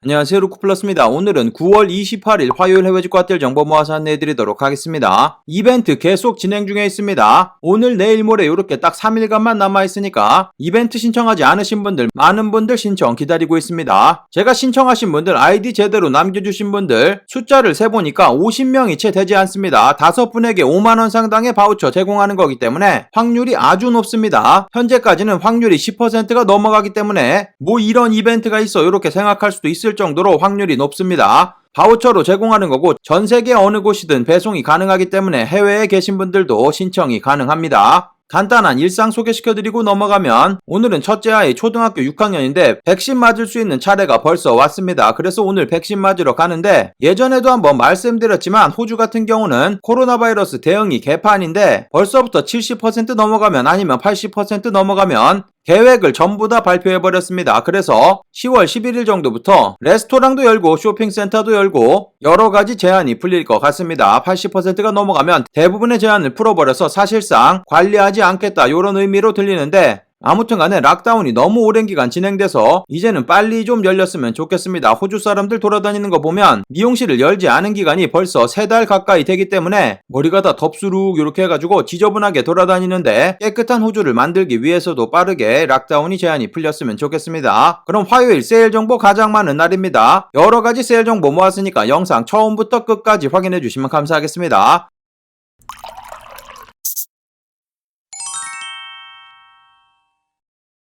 안녕하세요 루크플러스입니다. 오늘은 9월 28일 화요일 해외 직구화딜 정보 모아서 안내해드리도록 하겠습니다. 이벤트 계속 진행 중에 있습니다. 오늘 내일 모레 이렇게 딱 3일간만 남아있으니까 이벤트 신청하지 않으신 분들 많은 분들 신청 기다리고 있습니다. 제가 신청하신 분들 아이디 제대로 남겨주신 분들 숫자를 세보니까 50명이 채 되지 않습니다. 다섯 분에게 5만원 상당의 바우처 제공하는 거기 때문에 확률이 아주 높습니다. 현재까지는 확률이 10%가 넘어가기 때문에 뭐 이런 이벤트가 있어 이렇게 생각할 수도 있을 정도로 확률이 높습니다. 바우처로 제공하는 거고 전 세계 어느 곳이든 배송이 가능하기 때문에 해외에 계신 분들도 신청이 가능합니다. 간단한 일상 소개시켜드리고 넘어가면 오늘은 첫째 아이 초등학교 6학년인데 백신 맞을 수 있는 차례가 벌써 왔습니다. 그래서 오늘 백신 맞으러 가는데 예전에도 한번 말씀드렸지만 호주 같은 경우는 코로나 바이러스 대응이 개판인데 벌써부터 70% 넘어가면 아니면 80% 넘어가면 계획을 전부 다 발표해버렸습니다. 그래서 10월 11일 정도부터 레스토랑도 열고 쇼핑센터도 열고 여러 가지 제한이 풀릴 것 같습니다. 80%가 넘어가면 대부분의 제한을 풀어버려서 사실상 관리하지 않겠다 이런 의미로 들리는데 아무튼 간에 락다운이 너무 오랜 기간 진행돼서 이제는 빨리 좀 열렸으면 좋겠습니다. 호주 사람들 돌아다니는 거 보면 미용실을 열지 않은 기간이 벌써 세 달 가까이 되기 때문에 머리가 다 덥수룩 이렇게 해가지고 지저분하게 돌아다니는데 깨끗한 호주를 만들기 위해서도 빠르게 락다운이 제한이 풀렸으면 좋겠습니다. 그럼 화요일 세일 정보 가장 많은 날입니다. 여러 가지 세일 정보 모았으니까 영상 처음부터 끝까지 확인해 주시면 감사하겠습니다.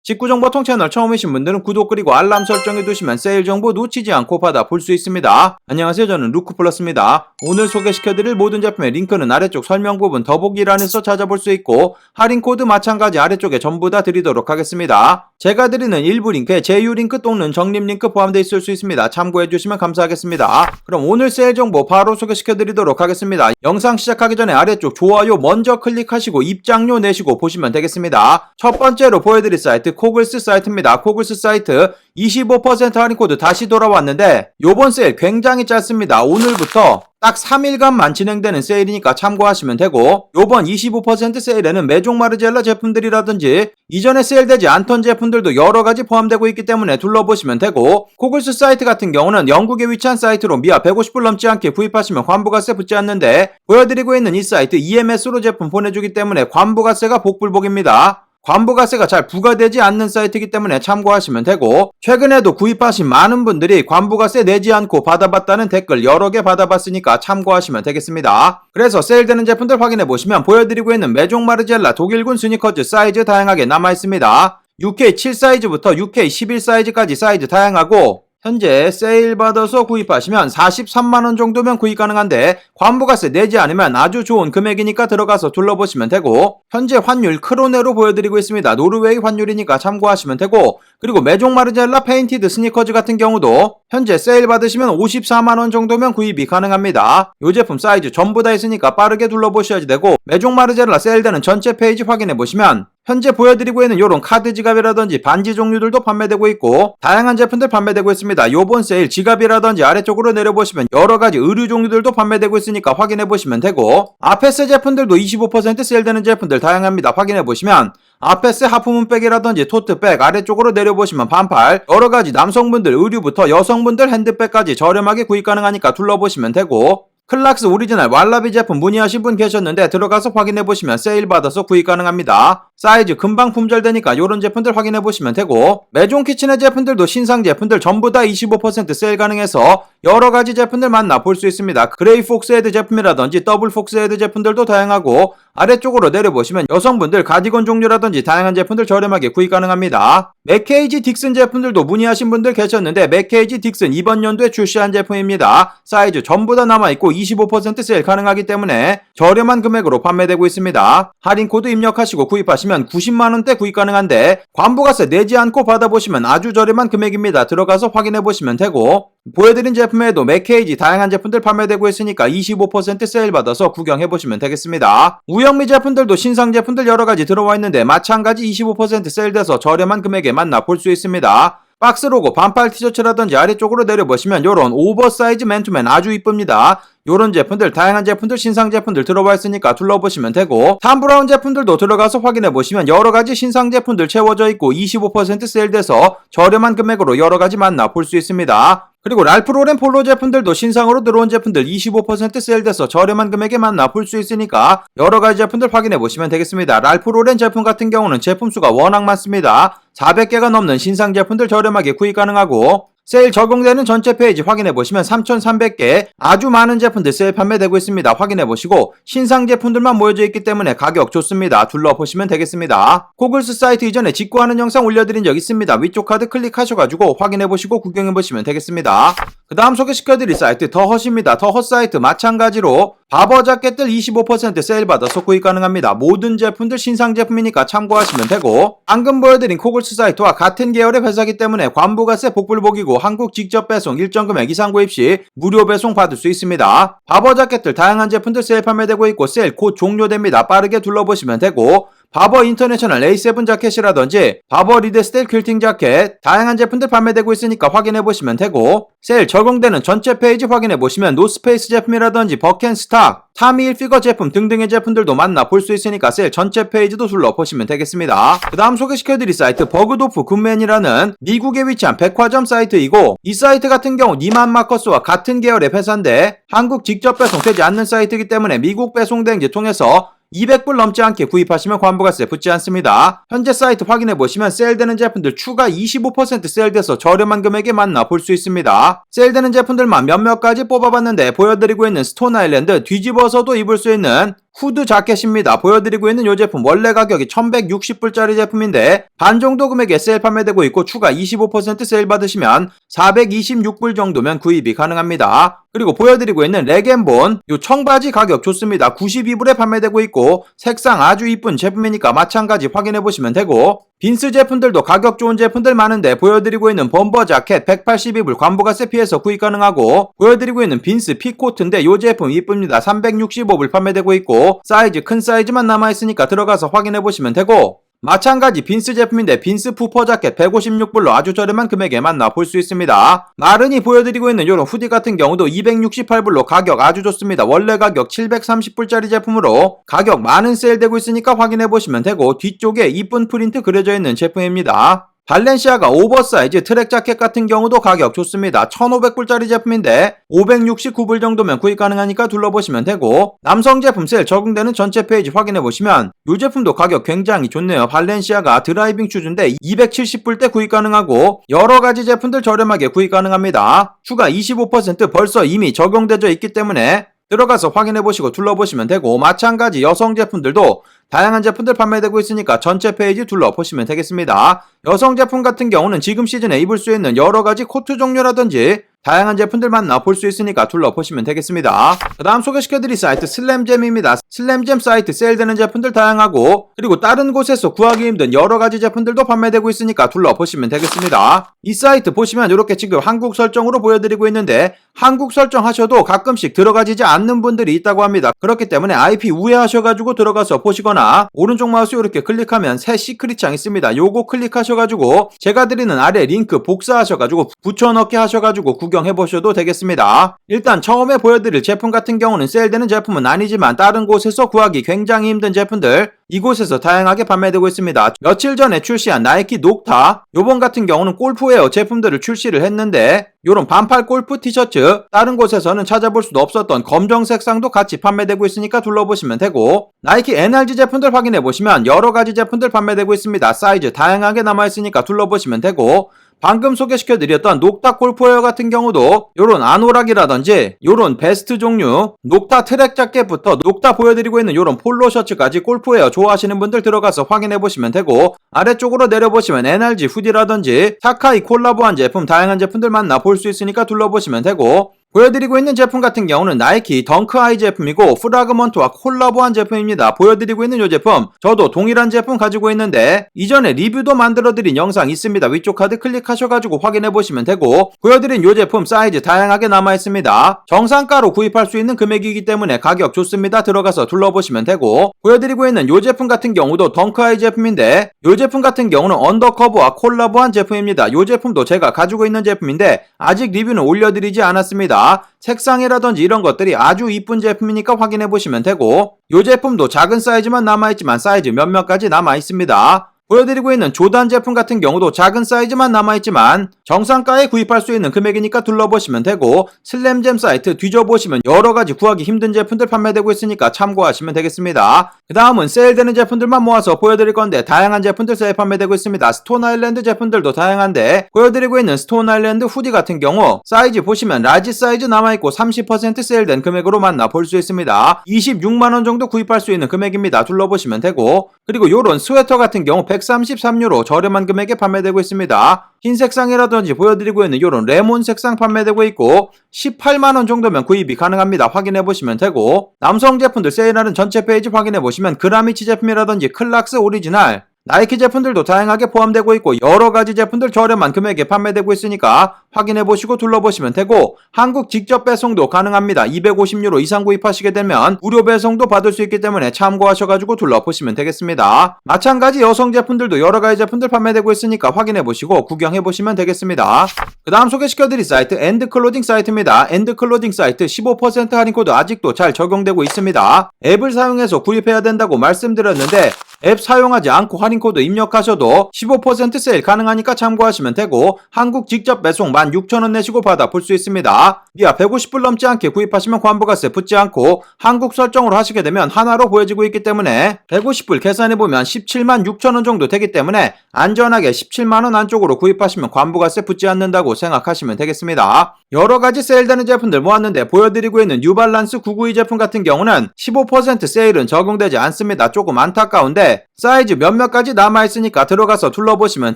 직구정보 통 채널 처음 이신 분들은 구독 그리고 알람 설정해 두시면 세일 정보 놓치지 않고 받아 볼 수 있습니다. 안녕하세요. 저는 루크플러스입니다. 오늘 소개시켜드릴 모든 제품의 링크는 아래쪽 설명 부분 더보기란에서 찾아볼 수 있고 할인 코드 마찬가지 아래쪽에 전부 다 드리도록 하겠습니다. 제가 드리는 일부 링크에 제휴 링크 또는 적립 링크 포함되어 있을 수 있습니다. 참고해 주시면 감사하겠습니다. 그럼 오늘 세일 정보 바로 소개시켜 드리도록 하겠습니다. 영상 시작하기 전에 아래쪽 좋아요 먼저 클릭하시고 입장료 내시고 보시면 되겠습니다. 첫 번째로 보여드릴 사이트 코글스 사이트입니다. 코글스 사이트 25% 할인 코드 다시 돌아왔는데 요번 세일 굉장히 짧습니다. 오늘부터 딱 3일간만 진행되는 세일이니까 참고하시면 되고 요번 25% 세일에는 메종 마르젤라 제품들이라든지 이전에 세일되지 않던 제품들도 여러가지 포함되고 있기 때문에 둘러보시면 되고 코글스 사이트 같은 경우는 영국에 위치한 사이트로 미아 150불 넘지 않게 구입하시면 관부가세 붙지 않는데 보여드리고 있는 이 사이트 EMS로 제품 보내주기 때문에 관부가세가 복불복입니다. 관부가세가 잘 부과되지 않는 사이트이기 때문에 참고하시면 되고 최근에도 구입하신 많은 분들이 관부가세 내지 않고 받아봤다는 댓글 여러 개 받아봤으니까 참고하시면 되겠습니다. 그래서 세일되는 제품들 확인해 보시면 보여드리고 있는 메종 마르젤라 독일군 스니커즈 사이즈 다양하게 남아 있습니다. UK 7 사이즈부터 UK 11 사이즈까지 사이즈 다양하고 현재 세일 받아서 구입하시면 43만원 정도면 구입 가능한데 관부가세 내지 않으면 아주 좋은 금액이니까 들어가서 둘러보시면 되고 현재 환율 크로네로 보여드리고 있습니다. 노르웨이 환율이니까 참고하시면 되고 그리고 메종 마르젤라 페인티드 스니커즈 같은 경우도 현재 세일 받으시면 54만원 정도면 구입이 가능합니다. 이 제품 사이즈 전부 다 있으니까 빠르게 둘러보셔야지 되고 메종 마르젤라 세일되는 전체 페이지 확인해 보시면 현재 보여드리고 있는 이런 카드 지갑이라든지 반지 종류들도 판매되고 있고 다양한 제품들 판매되고 있습니다. 요번 세일 지갑이라든지 아래쪽으로 내려보시면 여러 가지 의류 종류들도 판매되고 있으니까 확인해 보시면 되고 아페스 제품들도 25% 세일되는 제품들 다양합니다. 확인해 보시면 아페스 하프문백이라든지 토트백 아래쪽으로 내려보시면 반팔 여러 가지 남성분들 의류부터 여성분들 핸드백까지 저렴하게 구입 가능하니까 둘러보시면 되고 클락스 오리지널 왈라비 제품 문의하신 분 계셨는데 들어가서 확인해보시면 세일 받아서 구입 가능합니다. 사이즈 금방 품절되니까 이런 제품들 확인해보시면 되고 메종 키친의 제품들도 신상 제품들 전부 다 25% 세일 가능해서 여러가지 제품들 만나 볼 수 있습니다. 그레이 폭스헤드 제품이라든지 더블 폭스헤드 제품들도 다양하고 아래쪽으로 내려보시면 여성분들 가디건 종류라든지 다양한 제품들 저렴하게 구입 가능합니다. 맥케이지 딕슨 제품들도 문의하신 분들 계셨는데 맥케이지 딕슨 이번 연도에 출시한 제품입니다. 사이즈 전부 다 남아있고 25% 세일 가능하기 때문에 저렴한 금액으로 판매되고 있습니다. 할인 코드 입력하시고 구입하시면 90만원대 구입 가능한데 관부가세 내지 않고 받아보시면 아주 저렴한 금액입니다. 들어가서 확인해보시면 되고 보여드린 제품에도 맥케이지 다양한 제품들 판매되고 있으니까 25% 세일 받아서 구경해보시면 되겠습니다. 우영미 제품들도 신상 제품들 여러가지 들어와 있는데 마찬가지 25% 세일돼서 저렴한 금액에 만나 볼 수 있습니다. 박스 로고 반팔 티셔츠라든지 아래쪽으로 내려보시면 요런 오버사이즈 맨투맨 아주 이쁩니다. 요런 제품들 다양한 제품들 신상 제품들 들어와 있으니까 둘러보시면 되고 탐 브라운 제품들도 들어가서 확인해 보시면 여러 가지 신상 제품들 채워져 있고 25% 세일돼서 저렴한 금액으로 여러 가지 만나 볼 수 있습니다. 그리고 랄프 로렌 폴로 제품들도 신상으로 들어온 제품들 25% 세일돼서 저렴한 금액에 만나 볼 수 있으니까 여러 가지 제품들 확인해 보시면 되겠습니다. 랄프 로렌 제품 같은 경우는 제품 수가 워낙 많습니다. 400개가 넘는 신상 제품들 저렴하게 구입 가능하고 세일 적용되는 전체 페이지 확인해 보시면 3,300개 아주 많은 제품들 세일 판매되고 있습니다. 확인해 보시고 신상 제품들만 모여져 있기 때문에 가격 좋습니다. 둘러보시면 되겠습니다. 고글스 사이트 이전에 직구하는 영상 올려드린 적 있습니다. 위쪽 카드 클릭하셔가지고 확인해 보시고 구경해 보시면 되겠습니다. 그 다음 소개시켜드릴 사이트 더헛입니다. 더헛 사이트 마찬가지로 바버 자켓들 25% 세일 받아서 구입 가능합니다. 모든 제품들 신상 제품이니까 참고하시면 되고 방금 보여드린 코글스 사이트와 같은 계열의 회사기 때문에 관부가세 복불복이고 한국 직접 배송 일정 금액 이상 구입 시 무료 배송 받을 수 있습니다. 바버 자켓들 다양한 제품들 세일 판매되고 있고 세일 곧 종료됩니다. 빠르게 둘러보시면 되고 바버 인터내셔널 A7 자켓이라든지 바버 리드 스텔 퀼팅 자켓 다양한 제품들 판매되고 있으니까 확인해 보시면 되고 세일 적용되는 전체 페이지 확인해 보시면 노스페이스 제품이라든지 버켄스탁 타미 일피거 제품 등등의 제품들도 만나 볼 수 있으니까 세일 전체 페이지도 둘러보시면 되겠습니다. 그 다음 소개시켜드릴 사이트 버그도프 굿맨이라는 미국에 위치한 백화점 사이트이고 이 사이트 같은 경우 니만 마커스와 같은 계열의 회사인데 한국 직접 배송되지 않는 사이트이기 때문에 미국 배송 대행지 통해서 200불 넘지 않게 구입하시면 관부가세 붙지 않습니다. 현재 사이트 확인해 보시면 세일되는 제품들 추가 25% 세일돼서 저렴한 금액에 만나 볼 수 있습니다. 세일되는 제품들만 몇몇 가지 뽑아봤는데 보여드리고 있는 스톤 아일랜드 뒤집어서도 입을 수 있는 후드 자켓입니다. 보여드리고 있는 이 제품 원래 가격이 1160불짜리 제품인데 반 정도 금액에 세일 판매되고 있고 추가 25% 세일 받으시면 426불 정도면 구입이 가능합니다. 그리고 보여드리고 있는 레겐본 이 청바지 가격 좋습니다. 92불에 판매되고 있고 색상 아주 이쁜 제품이니까 마찬가지 확인해 보시면 되고 빈스 제품들도 가격 좋은 제품들 많은데 보여드리고 있는 범버 자켓 182불 관부가세 피해서 구입 가능하고 보여드리고 있는 빈스 피코트인데 이 제품 이쁩니다. 365불 판매되고 있고 사이즈 큰 사이즈만 남아있으니까 들어가서 확인해 보시면 되고 마찬가지 빈스 제품인데 빈스 푸퍼 자켓 156불로 아주 저렴한 금액에 만나 볼 수 있습니다. 마른이 보여드리고 있는 이런 후디 같은 경우도 268불로 가격 아주 좋습니다. 원래 가격 730불짜리 제품으로 가격 많은 세일되고 있으니까 확인해 보시면 되고 뒤쪽에 이쁜 프린트 그려져 있는 제품입니다. 발렌시아가 오버사이즈 트랙 자켓 같은 경우도 가격 좋습니다. 1500불짜리 제품인데 569불 정도면 구입 가능하니까 둘러보시면 되고 남성 제품 세일 적용되는 전체 페이지 확인해 보시면 이 제품도 가격 굉장히 좋네요. 발렌시아가 드라이빙 슈즈인데 270불대 구입 가능하고 여러 가지 제품들 저렴하게 구입 가능합니다. 추가 25% 벌써 이미 적용되어 있기 때문에 들어가서 확인해 보시고 둘러보시면 되고 마찬가지 여성 제품들도 다양한 제품들 판매되고 있으니까 전체 페이지 둘러보시면 되겠습니다. 여성 제품 같은 경우는 지금 시즌에 입을 수 있는 여러 가지 코트 종류라든지 다양한 제품들 만나 볼 수 있으니까 둘러보시면 되겠습니다. 그 다음 소개시켜드릴 사이트 슬램잼입니다. 슬램잼 사이트 세일되는 제품들 다양하고 그리고 다른 곳에서 구하기 힘든 여러 가지 제품들도 판매되고 있으니까 둘러보시면 되겠습니다. 이 사이트 보시면 이렇게 지금 한국 설정으로 보여드리고 있는데 한국 설정 하셔도 가끔씩 들어가지지 않는 분들이 있다고 합니다. 그렇기 때문에 IP 우회하셔가지고 들어가서 보시거나 오른쪽 마우스 이렇게 클릭하면 새 시크릿 창 있습니다. 요거 클릭하셔가지고 제가 드리는 아래 링크 복사하셔가지고 붙여넣기 하셔가지고 구경해 보셔도 되겠습니다. 일단 처음에 보여드릴 제품 같은 경우는 세일되는 제품은 아니지만 다른 곳에서 구하기 굉장히 힘든 제품들 이곳에서 다양하게 판매되고 있습니다. 며칠 전에 출시한 나이키 녹타 요번 같은 경우는 골프웨어 제품들을 출시를 했는데 요런 반팔 골프 티셔츠 다른 곳에서는 찾아볼 수도 없었던 검정 색상도 같이 판매되고 있으니까 둘러보시면 되고 나이키 NRG 제품들 확인해 보시면 여러 가지 제품들 판매되고 있습니다. 사이즈 다양하게 남아 있으니까 둘러보시면 되고 방금 소개시켜 드렸던 녹타 골프웨어 같은 경우도 요런 아노락이라든지 요런 베스트 종류 녹타 트랙 자켓부터 녹타 보여드리고 있는 요런 폴로 셔츠까지 골프웨어 좋아하시는 분들 들어가서 확인해 보시면 되고 아래쪽으로 내려보시면 NRG 후디라든지 타카이 콜라보한 제품 다양한 제품들 만나 볼 수 있으니까 둘러보시면 되고 보여드리고 있는 제품 같은 경우는 나이키 덩크아이 제품이고 프라그먼트와 콜라보한 제품입니다. 보여드리고 있는 이 제품 저도 동일한 제품 가지고 있는데 이전에 리뷰도 만들어드린 영상 있습니다. 위쪽 카드 클릭하셔가지고 확인해 보시면 되고 보여드린 이 제품 사이즈 다양하게 남아 있습니다. 정상가로 구입할 수 있는 금액이기 때문에 가격 좋습니다. 들어가서 둘러보시면 되고 보여드리고 있는 이 제품 같은 경우도 덩크아이 제품인데 이 제품 같은 경우는 언더커버와 콜라보한 제품입니다. 이 제품도 제가 가지고 있는 제품인데 아직 리뷰는 올려드리지 않았습니다. 색상이라든지 이런 것들이 아주 이쁜 제품이니까 확인해 보시면 되고 이 제품도 작은 사이즈만 남아있지만 사이즈 몇몇 가지 남아있습니다. 보여드리고 있는 조단 제품 같은 경우도 작은 사이즈만 남아있지만 정상가에 구입할 수 있는 금액이니까 둘러보시면 되고 슬램잼 사이트 뒤져보시면 여러가지 구하기 힘든 제품들 판매되고 있으니까 참고하시면 되겠습니다. 그 다음은 세일되는 제품들만 모아서 보여드릴 건데 다양한 제품들 세일 판매되고 있습니다. 스톤 아일랜드 제품들도 다양한데 보여드리고 있는 스톤 아일랜드 후디 같은 경우 사이즈 보시면 라지 사이즈 남아있고 30% 세일된 금액으로 만나 볼 수 있습니다. 26만원 정도 구입할 수 있는 금액입니다. 둘러보시면 되고 그리고 요런 스웨터 같은 경우 133유로 저렴한 금액에 판매되고 있습니다. 흰 색상이라든지 보여드리고 있는 요런 레몬 색상 판매되고 있고 18만원 정도면 구입이 가능합니다. 확인해 보시면 되고 남성 제품들 세일하는 전체 페이지 확인해 보시면 그라미치 제품이라든지 클락스 오리지널 나이키 제품들도 다양하게 포함되고 있고 여러 가지 제품들 저렴한 금액에 판매되고 있으니까 확인해 보시고 둘러보시면 되고 한국 직접 배송도 가능합니다. 250유로 이상 구입하시게 되면 무료 배송도 받을 수 있기 때문에 참고하셔가지고 둘러보시면 되겠습니다. 마찬가지 여성 제품들도 여러 가지 제품들 판매되고 있으니까 확인해 보시고 구경해 보시면 되겠습니다. 그 다음 소개시켜드릴 사이트 엔드클로딩 사이트입니다. 엔드클로딩 사이트 15% 할인 코드 아직도 잘 적용되고 있습니다. 앱을 사용해서 구입해야 된다고 말씀드렸는데 앱 사용하지 않고 할인 코드 입력하셔도 15% 세일 가능하니까 참고하시면 되고 한국 직접 배송 16,000원 내시고 받아 볼 수 있습니다. 미아 150불 넘지 않게 구입하시면 관부가세 붙지 않고 한국 설정으로 하시게 되면 하나로 보여지고 있기 때문에 150불 계산해보면 17만 6천원 정도 되기 때문에 안전하게 17만원 안쪽으로 구입하시면 관부가세 붙지 않는다고 생각하시면 되겠습니다. 여러가지 세일되는 제품들 모았는데 보여드리고 있는 뉴발란스 992 제품 같은 경우는 15% 세일은 적용되지 않습니다. 조금 안타까운데 사이즈 몇몇 가지 남아있으니까 들어가서 둘러보시면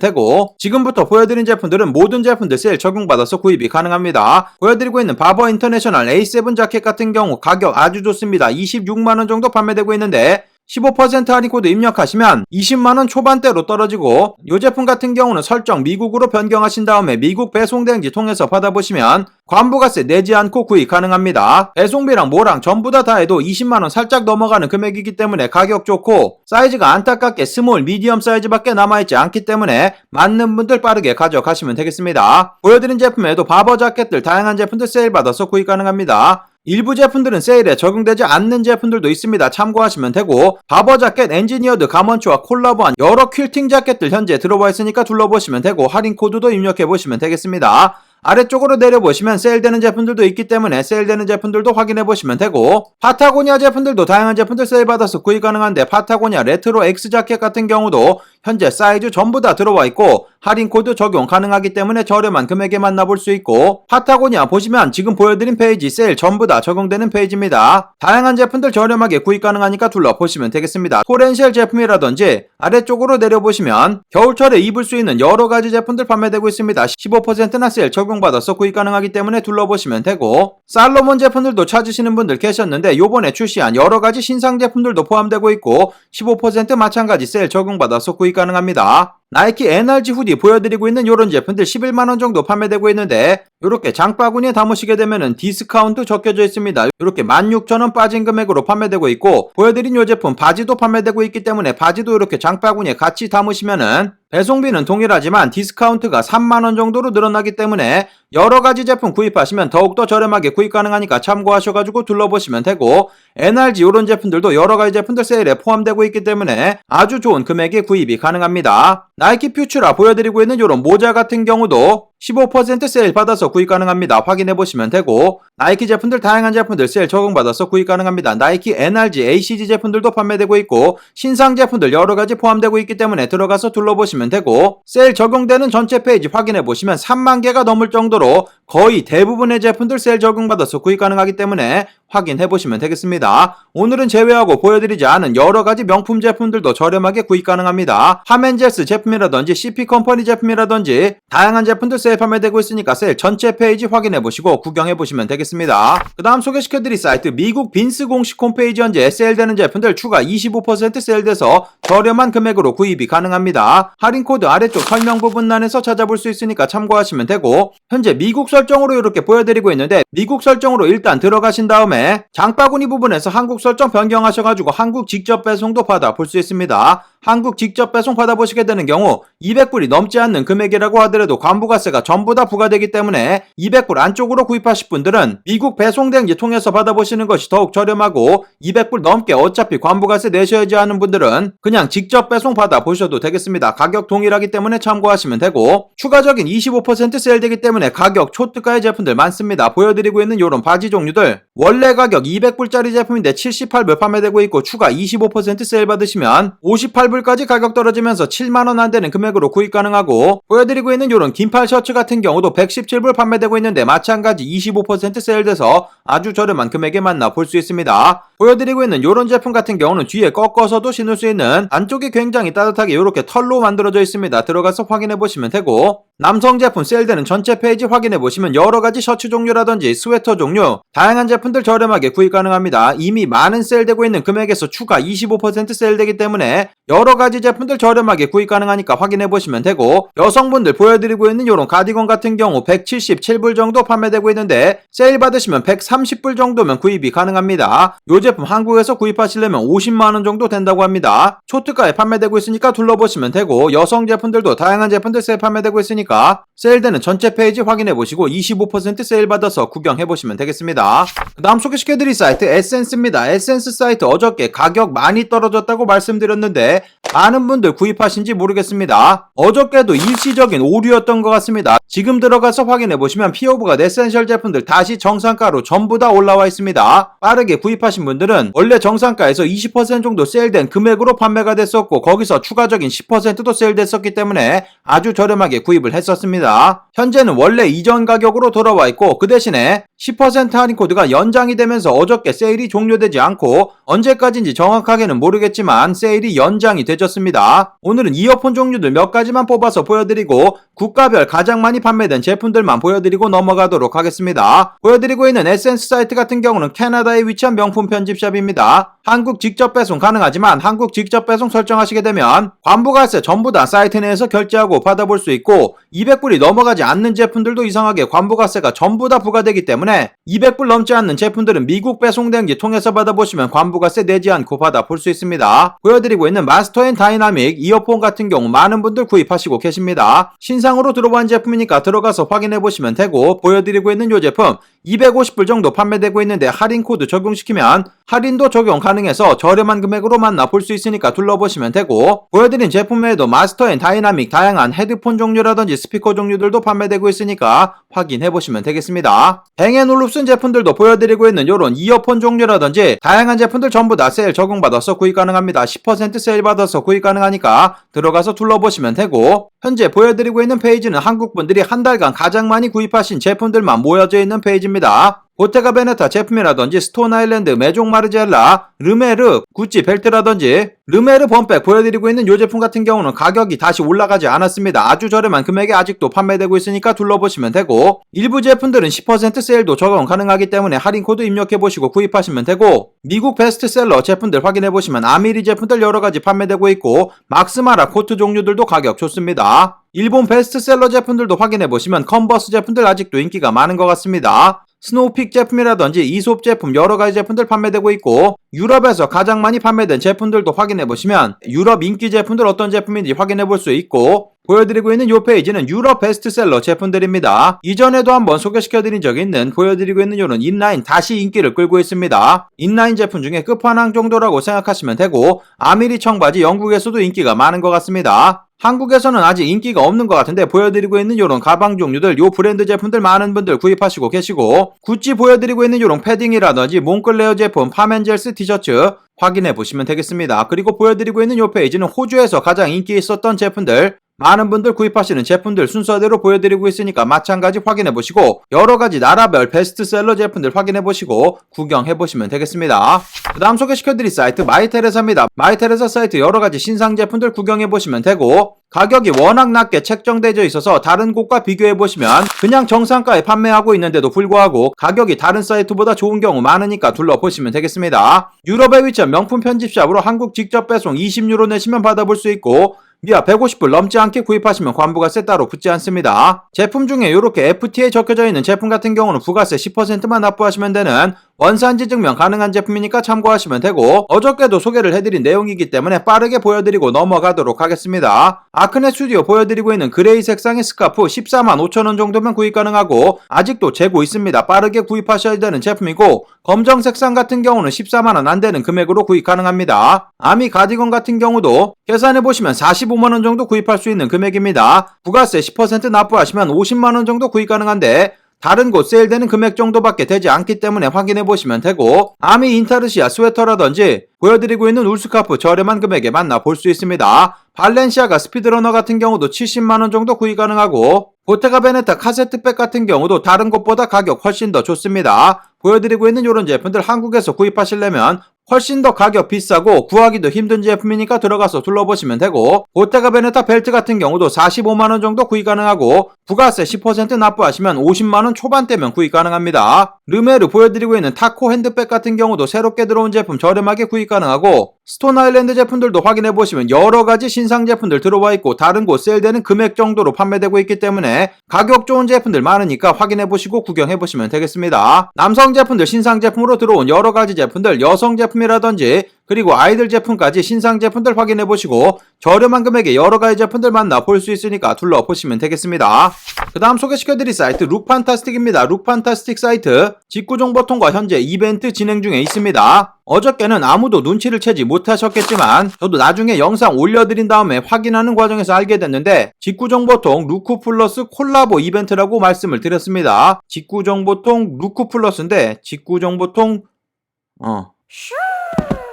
되고 지금부터 보여드린 제품들은 모든 제품들 세일 적용받아서 구입이 가능합니다. 보여드리고 있는 바버 인터내셔널 A7 자켓 같은 경우 가격 아주 좋습니다. 26만원 정도 판매되고 있는데 15% 할인 코드 입력하시면 20만원 초반대로 떨어지고 이 제품 같은 경우는 설정 미국으로 변경하신 다음에 미국 배송 대행지 통해서 받아보시면 관부가세 내지 않고 구입 가능합니다. 배송비랑 뭐랑 전부 다 다 해도 20만원 살짝 넘어가는 금액이기 때문에 가격 좋고 사이즈가 안타깝게 스몰 미디엄 사이즈밖에 남아있지 않기 때문에 맞는 분들 빠르게 가져가시면 되겠습니다. 보여드린 제품에도 바버 자켓들 다양한 제품들 세일 받아서 구입 가능합니다. 일부 제품들은 세일에 적용되지 않는 제품들도 있습니다. 참고하시면 되고 바버 자켓 엔지니어드 가먼츠와 콜라보한 여러 퀼팅 자켓들 현재 들어와 있으니까 둘러보시면 되고 할인 코드도 입력해 보시면 되겠습니다. 아래쪽으로 내려보시면 세일되는 제품들도 있기 때문에 세일되는 제품들도 확인해 보시면 되고 파타고니아 제품들도 다양한 제품들 세일 받아서 구입 가능한데 파타고니아 레트로 X 자켓 같은 경우도 현재 사이즈 전부 다 들어와 있고 할인 코드 적용 가능하기 때문에 저렴한 금액에 만나볼 수 있고 파타고니아 보시면 지금 보여드린 페이지 세일 전부 다 적용되는 페이지입니다. 다양한 제품들 저렴하게 구입 가능하니까 둘러보시면 되겠습니다. 토렌셜 제품이라든지 아래쪽으로 내려보시면 겨울철에 입을 수 있는 여러 가지 제품들 판매되고 있습니다. 15%나 세일 적용받아서 구입 가능하기 때문에 둘러보시면 되고 살로몬 제품들도 찾으시는 분들 계셨는데 요번에 출시한 여러 가지 신상 제품들도 포함되고 있고 15% 마찬가지 세일 적용받아서 구입 가능합니다. 나이키 NRG 후디 보여드리고 있는 이런 제품들 11만원 정도 판매되고 있는데 이렇게 장바구니에 담으시게 되면은 디스카운트 적혀져 있습니다. 이렇게 16,000원 빠진 금액으로 판매되고 있고 보여드린 이 제품 바지도 판매되고 있기 때문에 바지도 이렇게 장바구니에 같이 담으시면은 배송비는 동일하지만 디스카운트가 3만원 정도로 늘어나기 때문에 여러 가지 제품 구입하시면 더욱더 저렴하게 구입 가능하니까 참고하셔가지고 둘러보시면 되고 NRG 이런 제품들도 여러 가지 제품들 세일에 포함되고 있기 때문에 아주 좋은 금액에 구입이 가능합니다. 나이키 퓨추라 보여드리고 있는 이런 모자 같은 경우도 15% 세일 받아서 구입 가능합니다. 확인해 보시면 되고 나이키 제품들 다양한 제품들 세일 적용 받아서 구입 가능합니다. 나이키 NRG ACG 제품들도 판매되고 있고 신상 제품들 여러 가지 포함되고 있기 때문에 들어가서 둘러보시면 되고 세일 적용되는 전체 페이지 확인해 보시면 3만 개가 넘을 정도로 거의 대부분의 제품들 세일 적용 받아서 구입 가능하기 때문에 확인해 보시면 되겠습니다. 오늘은 제외하고 보여드리지 않은 여러 가지 명품 제품들도 저렴하게 구입 가능합니다. 하멘젤스 제품이라든지 CP 컴퍼니 제품이라든지 다양한 제품들 세일 세일 판매되고 있으니까 세일 전체 페이지 확인해 보시고 구경해 보시면 되겠습니다. 그 다음 소개시켜 드릴 사이트 미국 빈스 공식 홈페이지 현재 세일되는 제품들 추가 25% 세일돼서 저렴한 금액으로 구입이 가능합니다. 할인 코드 아래쪽 설명 부분란에서 찾아볼 수 있으니까 참고하시면 되고 현재 미국 설정으로 이렇게 보여드리고 있는데 미국 설정으로 일단 들어가신 다음에 장바구니 부분에서 한국 설정 변경하셔가지고 한국 직접 배송도 받아 볼 수 있습니다. 한국 직접 배송 받아보시게 되는 경우 200불이 넘지 않는 금액이라고 하더라도 관부가세가 전부 다 부과되기 때문에 200불 안쪽으로 구입하실 분들은 미국 배송 대행지 통해서 받아보시는 것이 더욱 저렴하고 200불 넘게 어차피 관부가세 내셔야지 하는 분들은 그냥 직접 배송 받아보셔도 되겠습니다. 가격 동일하기 때문에 참고하시면 되고 추가적인 25% 세일되기 때문에 가격 초특가의 제품들 많습니다. 보여드리고 있는 이런 바지 종류들 원래 가격 200불짜리 제품인데 78불 판매되고 있고 추가 25% 세일 받으시면 58 불까지 가격 떨어지면서 7만원 안 되는 금액으로 구입 가능하고 보여드리고 있는 이런 긴팔 셔츠 같은 경우도 117불 판매되고 있는데 마찬가지 25% 세일돼서 아주 저렴한 금액에 만나 볼 수 있습니다. 보여드리고 있는 이런 제품 같은 경우는 뒤에 꺾어서도 신을 수 있는 안쪽이 굉장히 따뜻하게 이렇게 털로 만들어져 있습니다. 들어가서 확인해 보시면 되고 남성 제품 세일되는 전체 페이지 확인해 보시면 여러 가지 셔츠 종류라든지 스웨터 종류 다양한 제품들 저렴하게 구입 가능합니다. 이미 많은 세일되고 있는 금액에서 추가 25% 세일되기 때문에 여러 가지 제품들 저렴하게 구입 가능하니까 확인해 보시면 되고 여성분들 보여드리고 있는 이런 가디건 같은 경우 177불 정도 판매되고 있는데 세일 받으시면 130불 정도면 구입이 가능합니다. 이 제품 한국에서 구입하시려면 50만원 정도 된다고 합니다. 초특가에 판매되고 있으니까 둘러보시면 되고 여성 제품들도 다양한 제품들 세일 판매되고 있으니까 세일되는 전체 페이지 확인해 보시고 25% 세일 받아서 구경해 보시면 되겠습니다. 그 다음 소개시켜드릴 사이트 에센스입니다. 에센스 사이트 어저께 가격 많이 떨어졌다고 말씀드렸는데 많은 분들 구입하신지 모르겠습니다. 어저께도 일시적인 오류였던 것 같습니다. 지금 들어가서 확인해 보시면 피오브가 네센셜 제품들 다시 정상가로 전부 다 올라와 있습니다. 빠르게 구입하신 분들은 원래 정상가에서 20% 정도 세일된 금액으로 판매가 됐었고 거기서 추가적인 10%도 세일됐었기 때문에 아주 저렴하게 구입을 했었습니다. 현재는 원래 이전 가격으로 돌아와 있고 그 대신에 10% 할인 코드가 연장이 되면서 어저께 세일이 종료되지 않고 언제까지인지 정확하게는 모르겠지만 세일이 연장이 되졌습니다. 오늘은 이어폰 종류들 몇 가지만 뽑아서 보여드리고 국가별 가장 많이 판매된 제품들만 보여드리고 넘어가도록 하겠습니다. 보여드리고 있는 에센스 사이트 같은 경우는 캐나다에 위치한 명품 편집샵입니다. 한국 직접 배송 가능하지만 한국 직접 배송 설정하시게 되면 관부가세 전부 다 사이트 내에서 결제하고 받아볼 수 있고 200불이 넘어가지 않는 제품들도 이상하게 관부가세가 전부 다 부과되기 때문에 200불 넘지 않는 제품들은 미국 배송 대행지 통해서 받아보시면 관부가세 내지 않고 받아볼 수 있습니다. 보여드리고 있는 마스터 앤 다이나믹 이어폰 같은 경우 많은 분들 구입하시고 계십니다. 신상으로 들어온 제품이니까 들어가서 확인해 보시면 되고 보여드리고 있는 이 제품 250불 정도 판매되고 있는데 할인 코드 적용시키면 할인도 적용 가능해서 저렴한 금액으로 만나 볼수 있으니까 둘러보시면 되고 보여드린 제품 외에도 마스터 앤 다이나믹 다양한 헤드폰 종류라든지 스피커 종류들도 판매되고 있으니까 확인해 보시면 되겠습니다. 뱅앤올룹슨 제품들도 보여드리고 있는 이런 이어폰 종류라든지 다양한 제품들 전부 다 세일 적용받아서 구입 가능합니다. 10% 세일 받아서 구입 가능하니까 들어가서 둘러보시면 되고 현재 보여드리고 있는 페이지는 한국 분들이 한 달간 가장 많이 구입하신 제품들만 모여져 있는 페이지입니다. 보테가 베네타 제품이라든지 스톤 아일랜드, 메종 마르젤라, 르메르, 구찌 벨트라든지 르메르 범백 보여드리고 있는 이 제품 같은 경우는 가격이 다시 올라가지 않았습니다. 아주 저렴한 금액에 아직도 판매되고 있으니까 둘러보시면 되고 일부 제품들은 10% 세일도 적용 가능하기 때문에 할인 코드 입력해보시고 구입하시면 되고 미국 베스트셀러 제품들 확인해보시면 아미리 제품들 여러가지 판매되고 있고 막스마라 코트 종류들도 가격 좋습니다. 일본 베스트셀러 제품들도 확인해보시면 컨버스 제품들 아직도 인기가 많은 것 같습니다. 스노우픽 제품이라든지 이솝 제품 여러 가지 제품들 판매되고 있고 유럽에서 가장 많이 판매된 제품들도 확인해 보시면 유럽 인기 제품들 어떤 제품인지 확인해 볼 수 있고 보여드리고 있는 이 페이지는 유럽 베스트셀러 제품들입니다. 이전에도 한번 소개시켜드린 적이 있는 보여드리고 있는 요는 인라인 다시 인기를 끌고 있습니다. 인라인 제품 중에 끝판왕 정도라고 생각하시면 되고 아미리 청바지 영국에서도 인기가 많은 것 같습니다. 한국에서는 아직 인기가 없는 것 같은데 보여드리고 있는 요런 가방 종류들 요 브랜드 제품들 많은 분들 구입하시고 계시고 구찌 보여드리고 있는 요런 패딩이라든지 몽클레어 제품 파멘젤스 티셔츠 확인해 보시면 되겠습니다. 그리고 보여드리고 있는 요 페이지는 호주에서 가장 인기 있었던 제품들 많은 분들 구입하시는 제품들 순서대로 보여드리고 있으니까 마찬가지 확인해보시고 여러가지 나라별 베스트셀러 제품들 확인해보시고 구경해보시면 되겠습니다. 그 다음 소개시켜드릴 사이트 마이테레사입니다. 마이테레사 사이트 여러가지 신상 제품들 구경해보시면 되고 가격이 워낙 낮게 책정되어 있어서 다른 곳과 비교해보시면 그냥 정상가에 판매하고 있는데도 불구하고 가격이 다른 사이트보다 좋은 경우 많으니까 둘러보시면 되겠습니다. 유럽에 위치한 명품 편집샵으로 한국 직접 배송 20유로 내시면 받아볼 수 있고 미아 150불 넘지 않게 구입하시면 관부가세 따로 붙지 않습니다. 제품 중에 이렇게 FTA 적혀져 있는 제품 같은 경우는 부가세 10%만 납부하시면 되는 원산 지 증명 가능한 제품이니까 참고하시면 되고 어저께도 소개를 해드린 내용이기 때문에 빠르게 보여드리고 넘어가도록 하겠습니다. 아크네 스튜디오 보여드리고 있는 그레이 색상의 스카프 14만 5천원 정도면 구입 가능하고 아직도 재고 있습니다. 빠르게 구입하셔야 되는 제품이고 검정 색상 같은 경우는 14만원 안되는 금액으로 구입 가능합니다. 아미 가디건 같은 경우도 계산해보시면 45만원 정도 구입할 수 있는 금액입니다. 부가세 10% 납부하시면 50만원 정도 구입 가능한데 다른 곳 세일되는 금액 정도밖에 되지 않기 때문에 확인해 보시면 되고 아미 인타르시아 스웨터라든지 보여드리고 있는 울스카프 저렴한 금액에 만나 볼 수 있습니다. 발렌시아가 스피드러너 같은 경우도 70만원 정도 구입 가능하고 보테가 베네타 카세트백 같은 경우도 다른 곳보다 가격 훨씬 더 좋습니다. 보여드리고 있는 이런 제품들 한국에서 구입하시려면 훨씬 더 가격 비싸고 구하기도 힘든 제품이니까 들어가서 둘러보시면 되고 보테가 베네타 벨트 같은 경우도 45만원 정도 구입 가능하고 부가세 10% 납부하시면 50만원 초반대면 구입 가능합니다. 르메르 보여드리고 있는 타코 핸드백 같은 경우도 새롭게 들어온 제품 저렴하게 구입 가능하고 스톤 아일랜드 제품들도 확인해 보시면 여러 가지 신상 제품들 들어와 있고 다른 곳 세일되는 금액 정도로 판매되고 있기 때문에 가격 좋은 제품들 많으니까 확인해 보시고 구경해 보시면 되겠습니다. 남성 제품들 신상 제품으로 들어온 여러 가지 제품들 여성 제품이라든지 그리고 아이들 제품까지 신상 제품들 확인해 보시고 저렴한 금액에 여러 가지 제품들 만나 볼 수 있으니까 둘러보시면 되겠습니다. 그 다음 소개시켜드릴 사이트 룩판타스틱입니다. 룩판타스틱 사이트 직구정보통과 현재 이벤트 진행 중에 있습니다. 어저께는 아무도 눈치를 채지 못하셨겠지만 저도 나중에 영상 올려드린 다음에 확인하는 과정에서 알게 됐는데 직구정보통 루크 플러스 콜라보 이벤트라고 말씀을 드렸습니다. 직구정보통 루크 플러스인데 직구정보통 어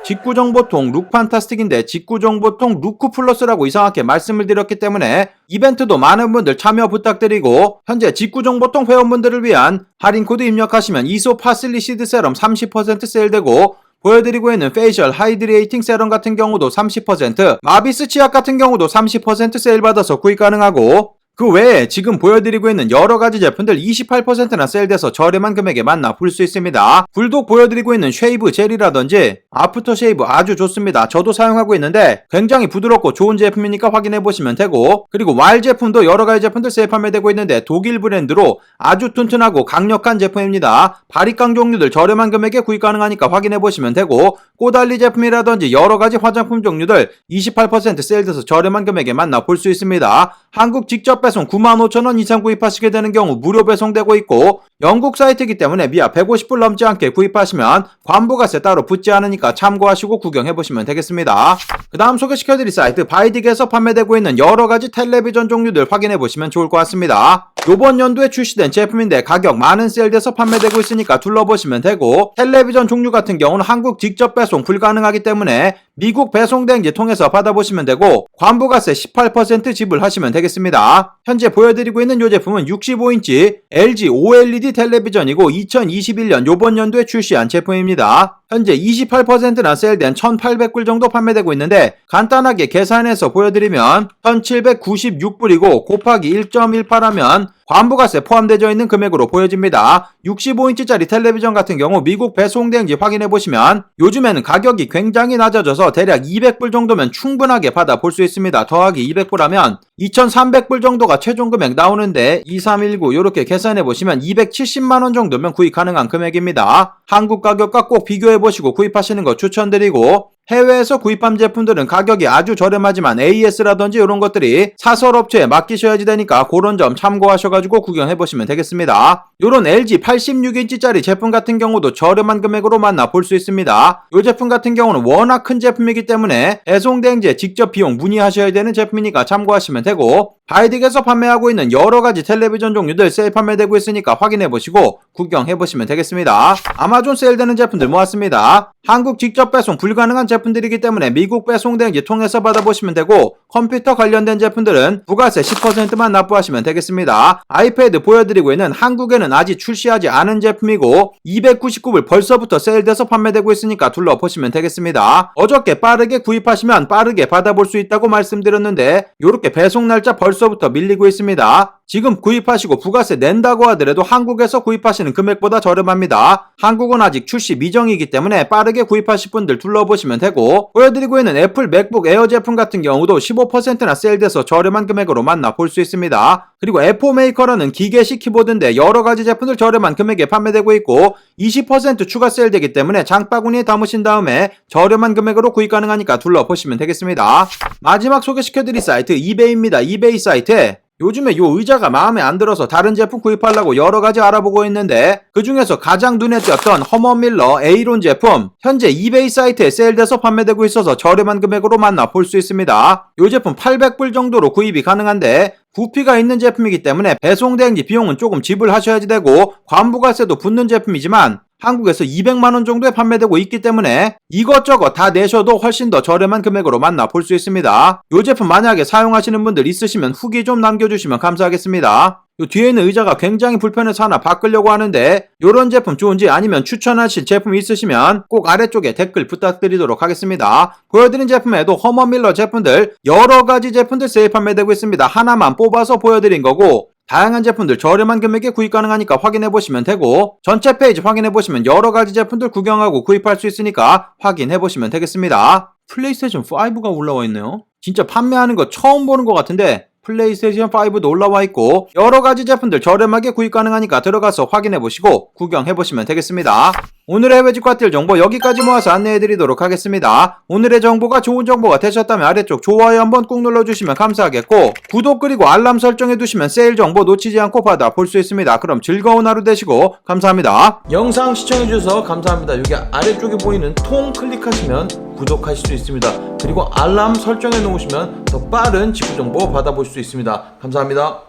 직구정보통 룩판타스틱인데 직구정보통 루크 플러스라고 이상하게 말씀을 드렸기 때문에 이벤트도 많은 분들 참여 부탁드리고 현재 직구정보통 회원분들을 위한 할인 코드 입력하시면 이소 파슬리 시드 세럼 30% 세일되고 보여드리고 있는 페이셜 하이드레이팅 세럼 같은 경우도 30% 마비스 치약 같은 경우도 30% 세일 받아서 구입 가능하고 그 외에 지금 보여드리고 있는 여러 가지 제품들 28%나 세일돼서 저렴한 금액에 만나 볼 수 있습니다. 불독 보여드리고 있는 쉐이브 젤이라든지 아프터 쉐이브 아주 좋습니다. 저도 사용하고 있는데 굉장히 부드럽고 좋은 제품이니까 확인해보시면 되고 그리고 왈 제품도 여러 가지 제품들 세일 판매되고 있는데 독일 브랜드로 아주 튼튼하고 강력한 제품입니다. 바리깡 종류들 저렴한 금액에 구입 가능하니까 확인해보시면 되고 꼬달리 제품이라든지 여러 가지 화장품 종류들 28% 세일돼서 저렴한 금액에 만나 볼 수 있습니다. 한국 직접 배송 95,000원 이상 구입하시게 되는 경우 무료 배송되고 있고 영국 사이트이기 때문에 미아 150불 넘지 않게 구입하시면 관부가세 따로 붙지 않으니까 참고하시고 구경해보시면 되겠습니다. 그 다음 소개시켜드릴 사이트 바이딕에서 판매되고 있는 여러가지 텔레비전 종류들 확인해보시면 좋을 것 같습니다. 요번 연도에 출시된 제품인데 가격 많은 세일돼서 판매되고 있으니까 둘러보시면 되고 텔레비전 종류 같은 경우는 한국 직접 배송 불가능하기 때문에 미국 배송 대행지 통해서 받아보시면 되고 관부가세 18% 지불하시면 되겠습니다. 현재 보여드리고 있는 이 제품은 65인치 LG OLED 텔레비전이고 2021년 요번 연도에 출시한 제품입니다. 현재 28%나 세일된 1,800불 정도 판매되고 있는데 간단하게 계산해서 보여드리면 1,796불이고 곱하기 1.18하면 관부가세 포함되어 있는 금액으로 보여집니다. 65인치짜리 텔레비전 같은 경우 미국 배송대행지 확인해 보시면 요즘에는 가격이 굉장히 낮아져서 대략 200불 정도면 충분하게 받아 볼 수 있습니다. 더하기 200불 하면 2300불 정도가 최종 금액 나오는데 2319 이렇게 계산해 보시면 270만 원 정도면 구입 가능한 금액입니다. 한국 가격과 꼭 비교해 보시고 구입하시는 거 추천드리고 해외에서 구입한 제품들은 가격이 아주 저렴하지만 AS라든지 이런 것들이 사설 업체에 맡기셔야지 되니까 그런 점 참고하셔가지고 구경해 보시면 되겠습니다. 이런 LG 86인치짜리 제품 같은 경우도 저렴한 금액으로 만나 볼 수 있습니다. 이 제품 같은 경우는 워낙 큰 제품이기 때문에 배송대행지에 직접 비용 문의하셔야 되는 제품이니까 참고하시면 되고 바이딕에서 판매하고 있는 여러 가지 텔레비전 종류들 세일 판매되고 있으니까 확인해 보시고 구경해 보시면 되겠습니다. 아마존 세일되는 제품들 모았습니다. 한국 직접 배송 불가능한 제품 제품들이기 때문에 미국 배송대행지 통해서 받아보시면 되고 컴퓨터 관련된 제품들은 부가세 10%만 납부하시면 되겠습니다. 아이패드 보여드리고 있는 한국에는 아직 출시하지 않은 제품이고 299불 벌써부터 세일돼서 판매되고 있으니까 둘러보시면 되겠습니다. 어저께 빠르게 구입하시면 빠르게 받아볼 수 있다고 말씀드렸는데 이렇게 배송 날짜 벌써부터 밀리고 있습니다. 지금 구입하시고 부가세 낸다고 하더라도 한국에서 구입하시는 금액보다 저렴합니다. 한국은 아직 출시 미정이기 때문에 빠르게 구입하실 분들 둘러보시면 되고 보여드리고 있는 애플 맥북 에어 제품 같은 경우도 15%나 세일돼서 저렴한 금액으로 만나볼 수 있습니다. 그리고 F4 메이커라는 기계식 키보드인데 여러 가지 제품들 저렴한 금액에 판매되고 있고 20% 추가 세일되기 때문에 장바구니에 담으신 다음에 저렴한 금액으로 구입 가능하니까 둘러보시면 되겠습니다. 마지막 소개시켜드릴 사이트 이베이입니다. 이베이 사이트 요즘에 요 의자가 마음에 안 들어서 다른 제품 구입하려고 여러 가지 알아보고 있는데 그 중에서 가장 눈에 띄었던 허머밀러 에이론 제품 현재 이베이 사이트에 세일돼서 판매되고 있어서 저렴한 금액으로 만나 볼 수 있습니다. 요 제품 800불 정도로 구입이 가능한데 부피가 있는 제품이기 때문에 배송 대행지 비용은 조금 지불하셔야지 되고 관부가세도 붙는 제품이지만 한국에서 200만 원 정도에 판매되고 있기 때문에 이것저것 다 내셔도 훨씬 더 저렴한 금액으로 만나 볼 수 있습니다. 이 제품 만약에 사용하시는 분들 있으시면 후기 좀 남겨주시면 감사하겠습니다. 요 뒤에 있는 의자가 굉장히 불편해서 하나 바꾸려고 하는데 이런 제품 좋은지 아니면 추천하실 제품 있으시면 꼭 아래쪽에 댓글 부탁드리도록 하겠습니다. 보여드린 제품에도 허머밀러 제품들 여러 가지 제품들 세일 판매되고 있습니다. 하나만 뽑아서 보여드린 거고 다양한 제품들 저렴한 금액에 구입 가능하니까 확인해 보시면 되고 전체 페이지 확인해 보시면 여러 가지 제품들 구경하고 구입할 수 있으니까 확인해 보시면 되겠습니다. 플레이스테이션 5가 올라와 있네요. 진짜 판매하는 거 처음 보는 것 같은데 플레이스테이션 5도 올라와 있고 여러 가지 제품들 저렴하게 구입 가능하니까 들어가서 확인해 보시고 구경해 보시면 되겠습니다. 오늘의 해외 직과틸 정보 여기까지 모아서 안내해 드리도록 하겠습니다. 오늘의 정보가 좋은 정보가 되셨다면 아래쪽 좋아요 한번 꾹 눌러주시면 감사하겠고 구독 그리고 알람 설정해 두시면 세일 정보 놓치지 않고 받아 볼 수 있습니다. 그럼 즐거운 하루 되시고 감사합니다. 영상 시청해 주셔서 감사합니다. 여기 아래쪽에 보이는 통 클릭하시면 구독하실 수 있습니다. 그리고 알람 설정해 놓으시면 더 빠른 직구 정보 받아볼 수 있습니다. 감사합니다.